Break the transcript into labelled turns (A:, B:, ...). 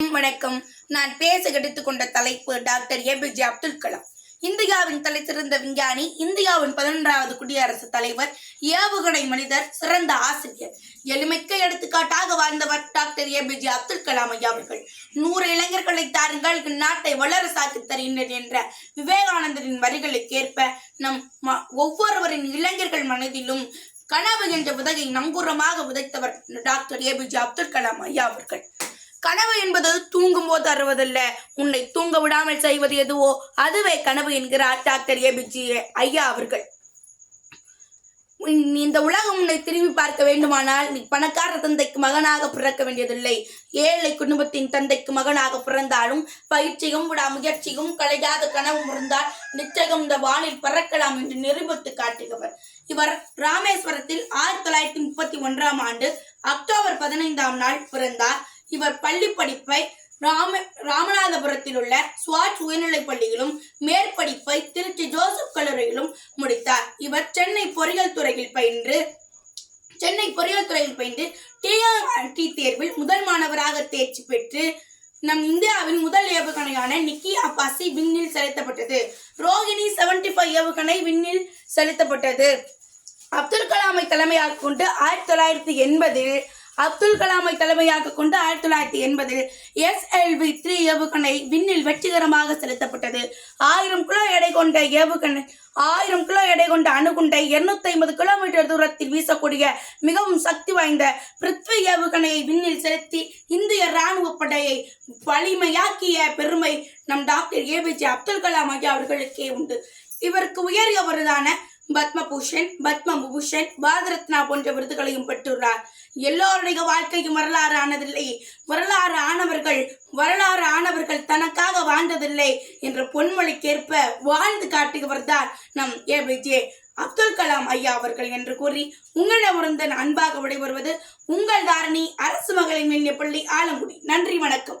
A: வணக்கம். நான் பேச எடுத்துக் கொண்ட தலைப்பு டாக்டர் ஏபிஜே அப்துல் கலாம். இந்தியாவின் தலை சிறந்த விஞ்ஞானி இந்தியாவின் பதினொன்றாவது குடியரசு தலைவர் ஏவுகணை மனிதர் சிறந்த ஆசிரியர். எளிமைக்க எடுத்துக்காட்டாக வாழ்ந்தவர் டாக்டர் ஏபிஜே அப்துல் கலாம் ஐயா அவர்கள். நூறு இளைஞர்களை தாருங்கள் நாட்டை வளர தருகின்றனர் என்ற விவேகானந்தரின் வரிகளுக்கேற்ப நம் ஒவ்வொருவரின் இளைஞர்கள் மனதிலும் கனவு என்ற விதையை நங்கூரமாக விதைத்தவர் டாக்டர் ஏபிஜே அப்துல் கலாம் ஐயா அவர்கள். கனவு என்பது தூங்கும் போது தருவதில்லை. உன்னை தூங்க விடாமல் செய்வது எதுவோ அதுவே கனவு என்கிறார் டாக்டர் ஏபிஜி ஐயா அவர்கள். இந்த உலகம் உன்னை திரும்பி பார்க்க வேண்டுமானால் நீ பணக்கார தந்தைக்கு மகனாக பிறக்க வேண்டியதில்லை. ஏழை குடும்பத்தின் தந்தைக்கு மகனாக பிறந்தாலும் பயிற்சியும் விடாமுயற்சியும் கலையாத கனவும் இருந்தால் நிச்சயம் இந்த வானில் பறக்கலாம் என்று நிரூபித்து காட்டுகிறவர். இவர் ராமேஸ்வரத்தில் ஆயிரத்தி தொள்ளாயிரத்தி முப்பத்தி ஒன்றாம் ஆண்டு அக்டோபர் பதினைந்தாம் நாள் பிறந்தார். இவர் பள்ளி படிப்பை ராம ராமநாதபுரத்தில் உள்ள ஸ்வாட் உயர்நிலைப் பள்ளியிலும் மேற்படிப்பை திருச்சி ஜோசப் கல்லூரியிலும் முடித்தார். இவர் சென்னை பொறியியல் துறையில் பயின்று சென்னை பொறியியல் துறையில் பயின்று டிஆர்டி தேர்வில் முதல் மாணவராக தேர்ச்சி பெற்று நம் இந்தியாவின் முதல் ஏவுகணையான நிக்கி அப்பாசி விண்ணில் செலுத்தப்பட்டது. ரோகிணி 75 ஃபைவ் ஏவுகணை விண்ணில் செலுத்தப்பட்டது. அப்துல் கலாமை தலைமையாக கொண்டு ஆயிரத்தி தொள்ளாயிரத்தி எண்பதில் அப்துல் கலாமை தலைமையாக கொண்டு ஆயிரத்தி தொள்ளாயிரத்தி எண்பதில் எஸ்எல்வி த்ரீ ஏவுகணை விண்ணில் வெற்றிகரமாக செலுத்தப்பட்டது. ஆயிரம் கிலோ எடை கொண்ட ஏவுகணை ஆயிரம் கிலோ எடை கொண்ட அணுகுண்டை 250 ஐம்பது கிலோமீட்டர் தூரத்தில் வீசக்கூடிய மிகவும் சக்தி வாய்ந்த பிருத்வி ஏவுகணையை விண்ணில் செலுத்தி இந்திய ராணுவ படையை வலிமையாக்கிய பெருமை நம் டாக்டர் ஏபிஜே அப்துல் கலாம் ஐயா அவர்களுக்கே உண்டு. இவருக்கு உயரிய விருதான பத்மபூஷன் பத்ம விபூஷன் பாரதரத்னா போன்ற விருதுகளையும் பெற்றுள்ளார். எல்லோருடைய வாழ்க்கையும் வரலாறு ஆனதில்லை. வரலாறு ஆனவர்கள் வரலாறு ஆனவர்கள் தனக்காக வாழ்ந்ததில்லை என்ற பொன்மொழிக்கேற்ப வாழ்ந்து காட்டுகிறவர்தான் நம் ஏபிஜே அப்துல் கலாம் ஐயா அவர்கள் என்று கூறி உங்களிடமிருந்து அன்பாக விடைபெறுவது உங்கள் தாரணி அரசு மகளிர் மின்னிய பள்ளி ஆலங்குடி. நன்றி வணக்கம்.